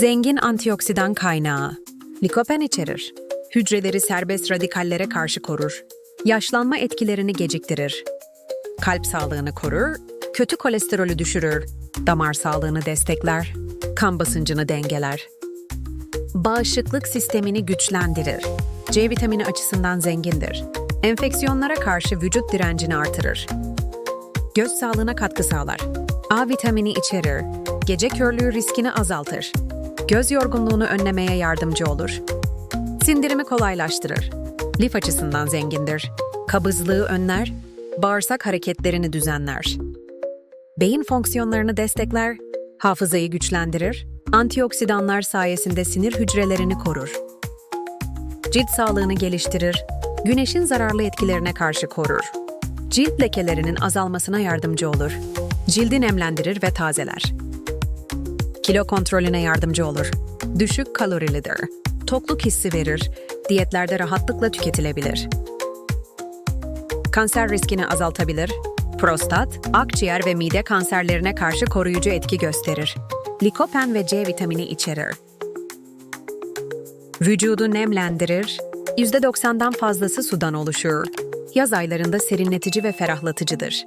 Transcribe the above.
Zengin antioksidan kaynağı. Likopen içerir. Hücreleri serbest radikallere karşı korur. Yaşlanma etkilerini geciktirir. Kalp sağlığını korur, kötü kolesterolü düşürür, damar sağlığını destekler, kan basıncını dengeler. Bağışıklık sistemini güçlendirir. C vitamini açısından zengindir. Enfeksiyonlara karşı vücut direncini artırır. Göz sağlığına katkı sağlar. A vitamini içerir. Gece körlüğü riskini azaltır. Göz yorgunluğunu önlemeye yardımcı olur. Sindirimi kolaylaştırır. Lif açısından zengindir. Kabızlığı önler, bağırsak hareketlerini düzenler. Beyin fonksiyonlarını destekler, hafızayı güçlendirir, antioksidanlar sayesinde sinir hücrelerini korur. Cilt sağlığını geliştirir, güneşin zararlı etkilerine karşı korur. Cilt lekelerinin azalmasına yardımcı olur. Cildi nemlendirir ve tazeler. Kilo kontrolüne yardımcı olur. Düşük kalorilidir. Tokluk hissi verir. Diyetlerde rahatlıkla tüketilebilir. Kanser riskini azaltabilir. Prostat, akciğer ve mide kanserlerine karşı koruyucu etki gösterir. Likopen ve C vitamini içerir. Vücudu nemlendirir. %90'dan fazlası sudan oluşur. Yaz aylarında serinletici ve ferahlatıcıdır.